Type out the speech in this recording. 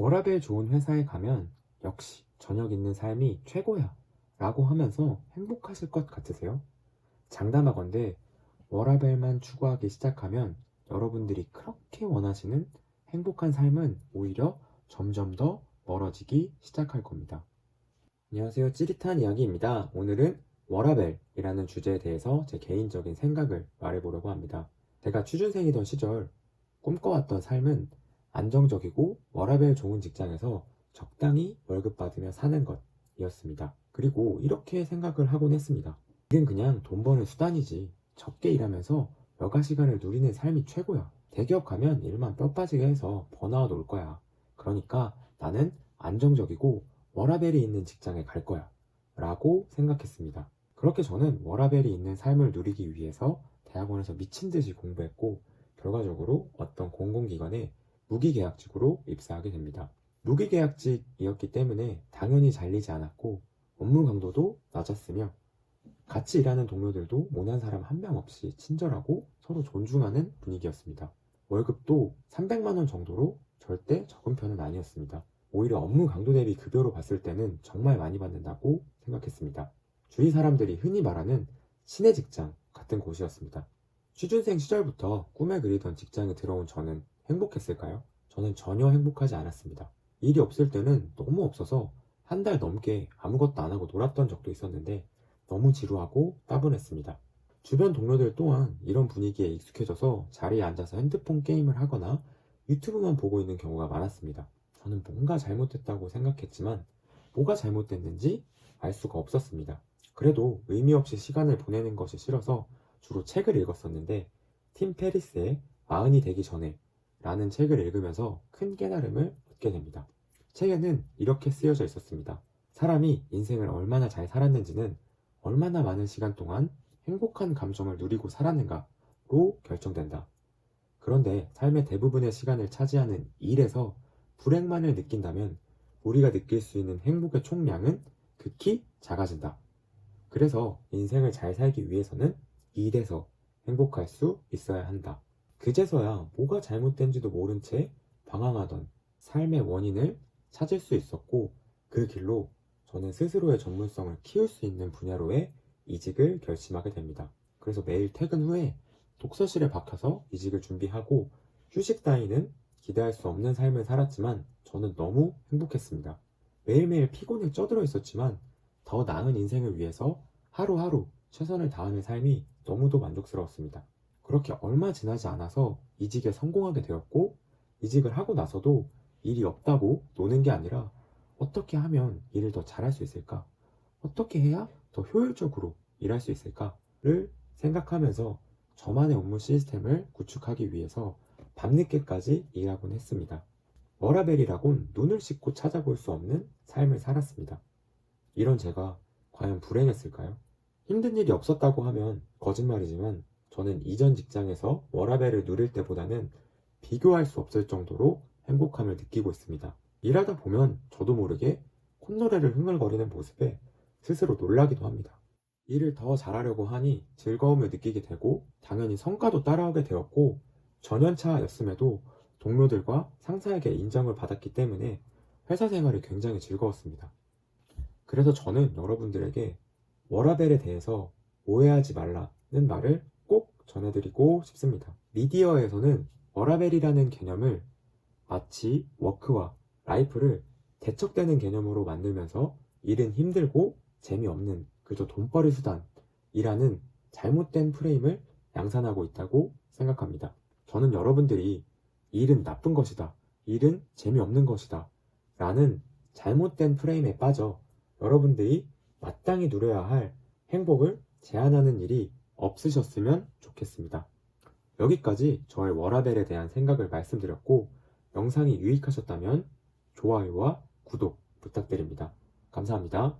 워라벨 좋은 회사에 가면 역시 저녁 있는 삶이 최고야 라고 하면서 행복하실 것 같으세요? 장담하건대 워라벨만 추구하기 시작하면 여러분들이 그렇게 원하시는 행복한 삶은 오히려 점점 더 멀어지기 시작할 겁니다. 안녕하세요. 찌릿한 이야기입니다. 오늘은 워라벨이라는 주제에 대해서 제 개인적인 생각을 말해보려고 합니다. 제가 취준생이던 시절 꿈꿔왔던 삶은 안정적이고 워라벨 좋은 직장에서 적당히 월급 받으며 사는 것이었습니다. 그리고 이렇게 생각을 하곤 했습니다. 이건 그냥 돈 버는 수단이지. 적게 일하면서 여가 시간을 누리는 삶이 최고야. 대기업 가면 일만 뼈 빠지게 해서 번아웃 올 거야. 그러니까 나는 안정적이고 워라벨이 있는 직장에 갈 거야. 라고 생각했습니다. 그렇게 저는 워라벨이 있는 삶을 누리기 위해서 대학원에서 미친 듯이 공부했고, 결과적으로 어떤 공공기관에 무기계약직으로 입사하게 됩니다. 무기계약직이었기 때문에 당연히 잘리지 않았고, 업무 강도도 낮았으며, 같이 일하는 동료들도 모난 사람 한 명 없이 친절하고 서로 존중하는 분위기였습니다. 월급도 300만원 정도로 절대 적은 편은 아니었습니다. 오히려 업무 강도 대비 급여로 봤을 때는 정말 많이 받는다고 생각했습니다. 주위 사람들이 흔히 말하는 신의 직장 같은 곳이었습니다. 취준생 시절부터 꿈에 그리던 직장에 들어온 저는 행복했을까요? 저는 전혀 행복하지 않았습니다. 일이 없을 때는 너무 없어서 한 달 넘게 아무것도 안 하고 놀았던 적도 있었는데 너무 지루하고 따분했습니다. 주변 동료들 또한 이런 분위기에 익숙해져서 자리에 앉아서 핸드폰 게임을 하거나 유튜브만 보고 있는 경우가 많았습니다. 저는 뭔가 잘못했다고 생각했지만 뭐가 잘못됐는지 알 수가 없었습니다. 그래도 의미 없이 시간을 보내는 것이 싫어서 주로 책을 읽었었는데 팀 페리스의 마흔이 되기 전에 라는 책을 읽으면서 큰 깨달음을 얻게 됩니다. 책에는 이렇게 쓰여져 있었습니다. 사람이 인생을 얼마나 잘 살았는지는 얼마나 많은 시간 동안 행복한 감정을 누리고 살았는가로 결정된다. 그런데 삶의 대부분의 시간을 차지하는 일에서 불행만을 느낀다면 우리가 느낄 수 있는 행복의 총량은 극히 작아진다. 그래서 인생을 잘 살기 위해서는 일에서 행복할 수 있어야 한다. 그제서야 뭐가 잘못된지도 모른 채 방황하던 삶의 원인을 찾을 수 있었고 그 길로 저는 스스로의 전문성을 키울 수 있는 분야로의 이직을 결심하게 됩니다. 그래서 매일 퇴근 후에 독서실에 박혀서 이직을 준비하고 휴식 따위는 기대할 수 없는 삶을 살았지만 저는 너무 행복했습니다. 매일매일 피곤에 쪄들어 있었지만 더 나은 인생을 위해서 하루하루 최선을 다하는 삶이 너무도 만족스러웠습니다. 그렇게 얼마 지나지 않아서 이직에 성공하게 되었고 이직을 하고 나서도 일이 없다고 노는 게 아니라 어떻게 하면 일을 더 잘할 수 있을까? 어떻게 해야 더 효율적으로 일할 수 있을까를 생각하면서 저만의 업무 시스템을 구축하기 위해서 밤늦게까지 일하곤 했습니다. 워라벨이라곤 눈을 씻고 찾아볼 수 없는 삶을 살았습니다. 이런 제가 과연 불행했을까요? 힘든 일이 없었다고 하면 거짓말이지만 저는 이전 직장에서 워라벨을 누릴 때보다는 비교할 수 없을 정도로 행복함을 느끼고 있습니다. 일하다 보면 저도 모르게 콧노래를 흥얼거리는 모습에 스스로 놀라기도 합니다. 일을 더 잘하려고 하니 즐거움을 느끼게 되고 당연히 성과도 따라오게 되었고 전연차였음에도 동료들과 상사에게 인정을 받았기 때문에 회사 생활이 굉장히 즐거웠습니다. 그래서 저는 여러분들에게 워라벨에 대해서 오해하지 말라는 말을 꼭 전해드리고 싶습니다. 미디어에서는 워라벨이라는 개념을 마치 워크와 라이프를 대척되는 개념으로 만들면서 일은 힘들고 재미없는 그저 돈벌이 수단이라는 잘못된 프레임을 양산하고 있다고 생각합니다. 저는 여러분들이 일은 나쁜 것이다. 일은 재미없는 것이다. 라는 잘못된 프레임에 빠져 여러분들이 마땅히 누려야 할 행복을 제한하는 일이 없으셨으면 좋겠습니다. 여기까지 저의 워라벨에 대한 생각을 말씀드렸고 영상이 유익하셨다면 좋아요와 구독 부탁드립니다. 감사합니다.